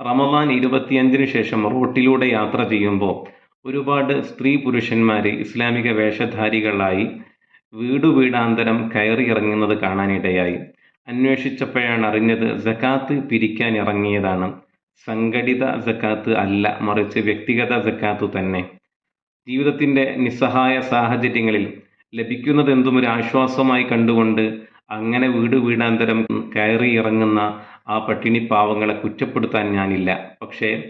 റമദാൻ ഇരുപത്തിയഞ്ചിന് ശേഷം റോട്ടിലൂടെ യാത്ര ചെയ്യുമ്പോൾ ഒരുപാട് സ്ത്രീ പുരുഷന്മാർ ഇസ്ലാമിക വേഷധാരികളായി വീടു വീടാന്തരം കയറി ഇറങ്ങുന്നത് കാണാനിടയായി. അന്വേഷിച്ചപ്പോഴാണ് അറിഞ്ഞത് ജക്കാത്ത് പിരിക്കാൻ ഇറങ്ങിയതാണ്. സംഘടിത ജക്കാത്ത് അല്ല മറിച്ച് വ്യക്തിഗത ജക്കാത്ത് തന്നെ. ജീവിതത്തിന്റെ നിസ്സഹായ സാഹചര്യങ്ങളിൽ ലഭിക്കുന്നതെന്തും ഒരു ആശ്വാസമായി കണ്ടുകൊണ്ട് അങ്ങനെ വീട് വീടാന്തരം കയറി ഇറങ്ങുന്ന ആ പട്ടിണി പാവങ്ങളെ കുറ്റപ്പെടുത്താൻ ഞാനില്ല. പക്ഷേ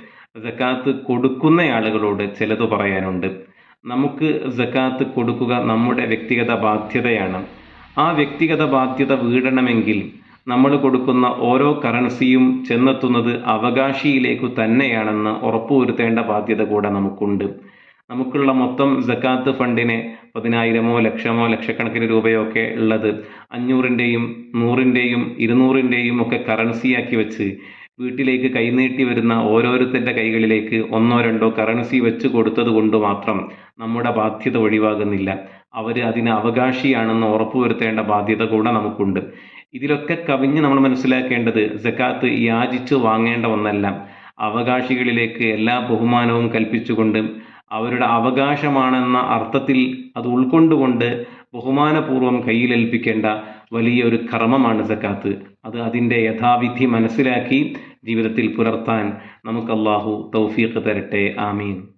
ജക്കാത്ത് കൊടുക്കുന്ന ആളുകളോട് ചിലത് പറയാനുണ്ട്. നമുക്ക് ജക്കാത്ത് കൊടുക്കുക നമ്മുടെ വ്യക്തിഗത ബാധ്യതയാണ്. ആ വ്യക്തിഗത ബാധ്യത വീടണമെങ്കിൽ നമ്മൾ കൊടുക്കുന്ന ഓരോ കറൻസിയും ചെന്നെത്തുന്നത് അവകാശിയിലേക്കു തന്നെയാണെന്ന് ഉറപ്പുവരുത്തേണ്ട ബാധ്യത കൂടെ നമുക്കുണ്ട്. നമുക്കുള്ള മൊത്തം ജക്കാത്ത് ഫണ്ടിനെ പതിനായിരമോ ലക്ഷമോ ലക്ഷക്കണക്കിന് രൂപയോ ഒക്കെ ഉള്ളത് അഞ്ഞൂറിന്റെയും നൂറിന്റെയും ഇരുന്നൂറിന്റെയും ഒക്കെ കറൻസിയാക്കി വെച്ച് വീട്ടിലേക്ക് കൈനീട്ടി വരുന്ന ഓരോരുത്തരുടെ കൈകളിലേക്ക് ഒന്നോ രണ്ടോ കറൻസി വെച്ച് കൊടുത്തത് കൊണ്ട് മാത്രം നമ്മുടെ ബാധ്യത ഒഴിവാകുന്നില്ല. അവർ അതിന് അവകാശിയാണെന്ന് ഉറപ്പുവരുത്തേണ്ട ബാധ്യത കൂടെ നമുക്കുണ്ട്. ഇതിലൊക്കെ കവിഞ്ഞ് നമ്മൾ മനസ്സിലാക്കേണ്ടത് ജക്കാത്ത് യാചിച്ചു വാങ്ങേണ്ട ഒന്നല്ല. അവകാശികളിലേക്ക് എല്ലാ ബഹുമാനവും കൽപ്പിച്ചുകൊണ്ട് അവരുടെ അവകാശമാണെന്ന അർത്ഥത്തിൽ അത് ഉൾക്കൊണ്ടുകൊണ്ട് ബഹുമാനപൂർവം കയ്യിലേൽപ്പിക്കേണ്ട വലിയൊരു കർമ്മമാണ് സക്കാത്ത്. അത് അതിന്റെ യഥാവിധി മനസ്സിലാക്കി ജീവിതത്തിൽ പുലർത്താൻ നമുക്ക് അള്ളാഹു തൗഫീഖ് തരട്ടെ. ആമീൻ.